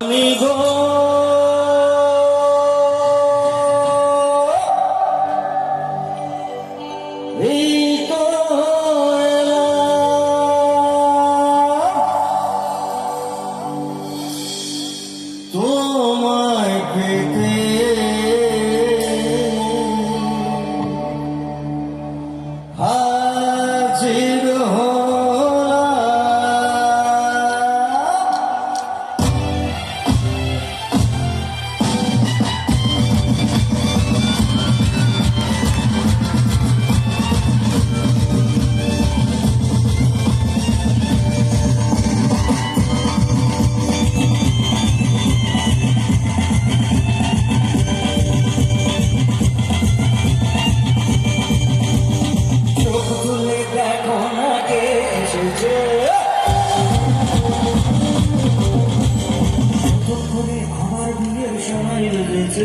আমি গো জীবনে আমার বিয়ের সময় রয়েছে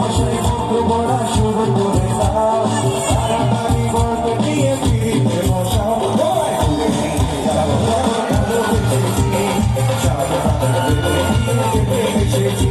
ভাষায় ছোট বড়া শুরু করে দাও তাড়াতাড়ি গল্প দিয়ে ফিরিতে বসাও এসেছি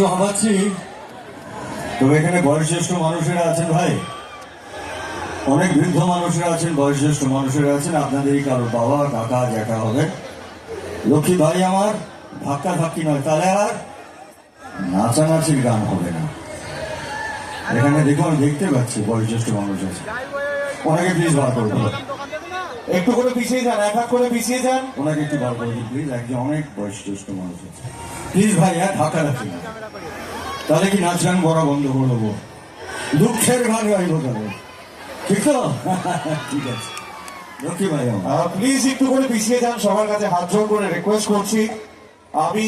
একটু হামাচ্ছি তবে এখানে বয়োজ্যেষ্ঠ মানুষেরা আছেন ভাই। অনেক বৃদ্ধ মানুষেরা আছেন, বয়োজ্যেষ্ঠ মানুষেরা আছেন। আপনাদেরই কারও বাবা, কাকা, জ্যাঠা হবে। লক্ষ্মী ভাই আমার, ধাক্কা ধাক্কি নয়, তাহলে আর নাচানাচির গান হবে না। এখানে দেখুন, দেখতে পাচ্ছি বয়োজ্যেষ্ঠ মানুষ আছে। ওনাকে প্লিজ বার করে দেবো একটু করে পিছিয়ে যান, এক হাত করে পিছিয়ে যান। ওনাকে একটু বার করে দিন প্লিজ একজন অনেক বয়োজ্যেষ্ঠ মানুষ আছে। প্লিজ ভাই হ্যাঁ ধাক্কা রাখি। তাহলে কি নাচ গান করা বন্ধ করে দেবো? দুঃখের গান গাইবো তাহলে ঠিক তো? ঠিক আছে। লক্ষ্মী ভাই প্লিজ একটু করে পিছিয়ে যান, সবার কাছে হাত জোর করে রিকোয়েস্ট করছি। আমি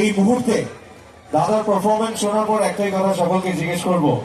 এই মুহূর্তে দাদার পারফরমেন্স শোনার পর একটাই কথা সকলকে জিজ্ঞেস করব।